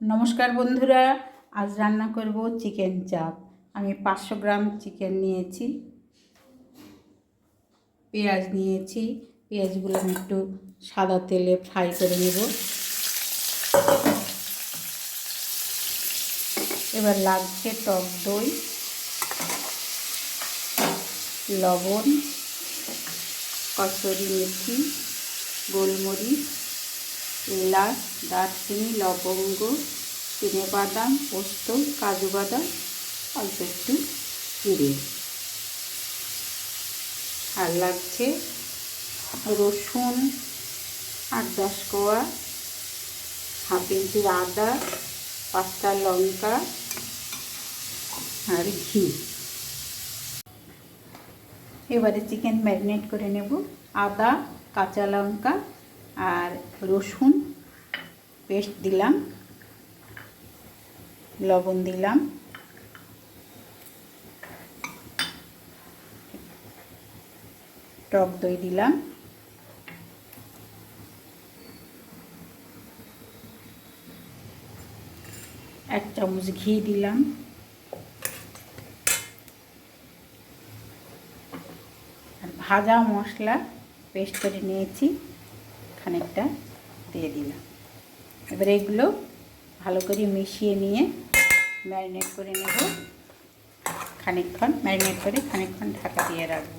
নমস্কার বন্ধুরা, আজ রান্না করব চিকেন চাপ। আমি পাঁচশো গ্রাম চিকেন নিয়েছি, পেঁয়াজ নিয়েছি। পেঁয়াজগুলো আমি একটু সাদা তেলে ফ্রাই করে নেব। এবার লাগছে টক দই, লবণ, কসুরি মেথি, গোলমরিচ এলাচ দারচিনি, লবঙ্গ চিনে বাদাম পোস্ত, কাজু বাদাম, অল্প একটু জিরে। আর লাগছে রসুন, আট দশ কোয়া, হাফ ইঞ্চি আদা, পাঁচটা লঙ্কা আর ঘি। এবারে চিকেন ম্যারিনেট করে নেব। আদা, কাঁচা লঙ্কা আর রসুন পেস্ট দিলাম, লবণ দিলাম। টক দই দিলাম। এক চামচ ঘি দিলাম। আর ভাজা মশলা পেস্ট করে নিয়েছি। খানিকটা দিয়ে দিলাম। এবার এগুলো ভালো করে মিশিয়ে নিয়ে ম্যারিনেট করে নেব। খানিকক্ষণ, ম্যারিনেট করে খানিকক্ষণ ঢাকা দিয়ে রাখব।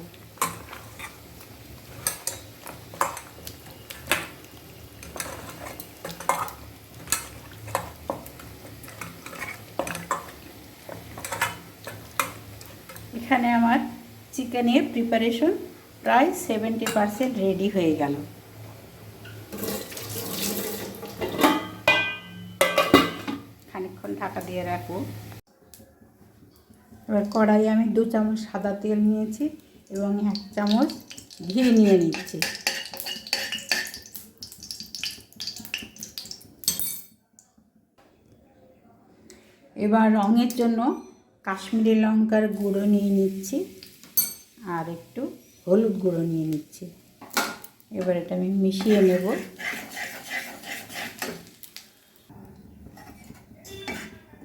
এখানে আমার চিকেনের প্রিপারেশন প্রায় সেভেন্টি পারসেন্ট রেডি হয়ে গেল। খানিকক্ষণ ঢাকা দিয়ে রাখব। এবার কড়াই আমি দু চামচ সাদা তেল নিয়েছি এবং এক চামচ ঘি নিয়ে নিচ্ছি। এবার রঙের জন্য কাশ্মীরি লঙ্কার গুঁড়ো নিয়ে নিচ্ছি আর একটু হলুদ গুঁড়ো নিয়ে নিচ্ছি। এবার এটা আমি মিশিয়ে নেব।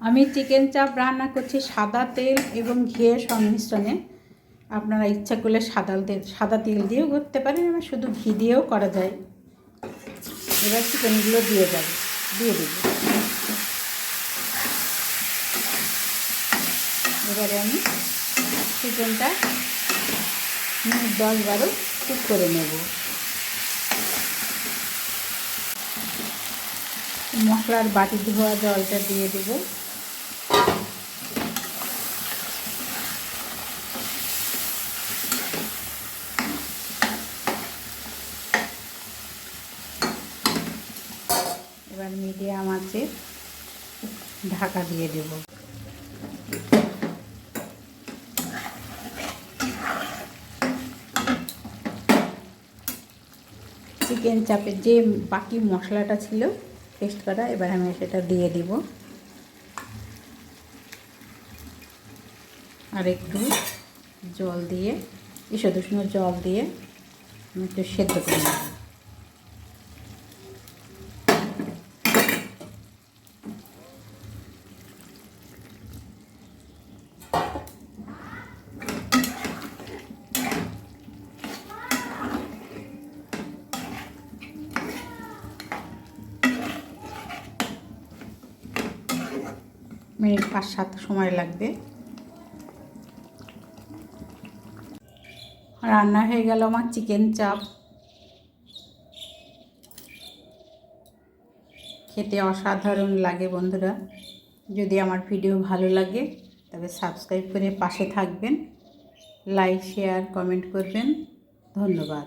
আমি চিকেন চাপ রান্না করছি সাদা তেল এবং ঘিয়ের সংমিশ্রণে। আপনারা ইচ্ছা করলে সাদা তেল সাদা তেল দিয়েও করতে পারেন এবং শুধু ঘি দিয়েও করা যায়। এবার চিকেনগুলো দিয়ে যাবে দিয়ে দেবো। এবারে আমি চিকেনটা মিনিট দশ বারো কুক করে নেব। মশলার বাটি ধোয়া জলটা দিয়ে দেবো। এবার মিডিয়াম আছে ঢাকা দিয়ে দেব। চিকেন চাপের যে বাকি মশলাটা ছিল পেস্ট করা, এবার আমি সেটা দিয়ে দিব। আর একটু জল দিয়ে ঈষদ উষ্ণ জল দিয়ে আমি একটু সেদ্ধ করে নেব। মিনিট পাঁচ সাত সময় লাগবে। রান্না হয়ে গেল আমার চিকেন চাপ। খেতে অসাধারণ লাগে বন্ধুরা। যদি আমার ভিডিও ভালো লাগে তবে সাবস্ক্রাইব করে পাশে থাকবেন। লাইক, শেয়ার, কমেন্ট করবেন। ধন্যবাদ।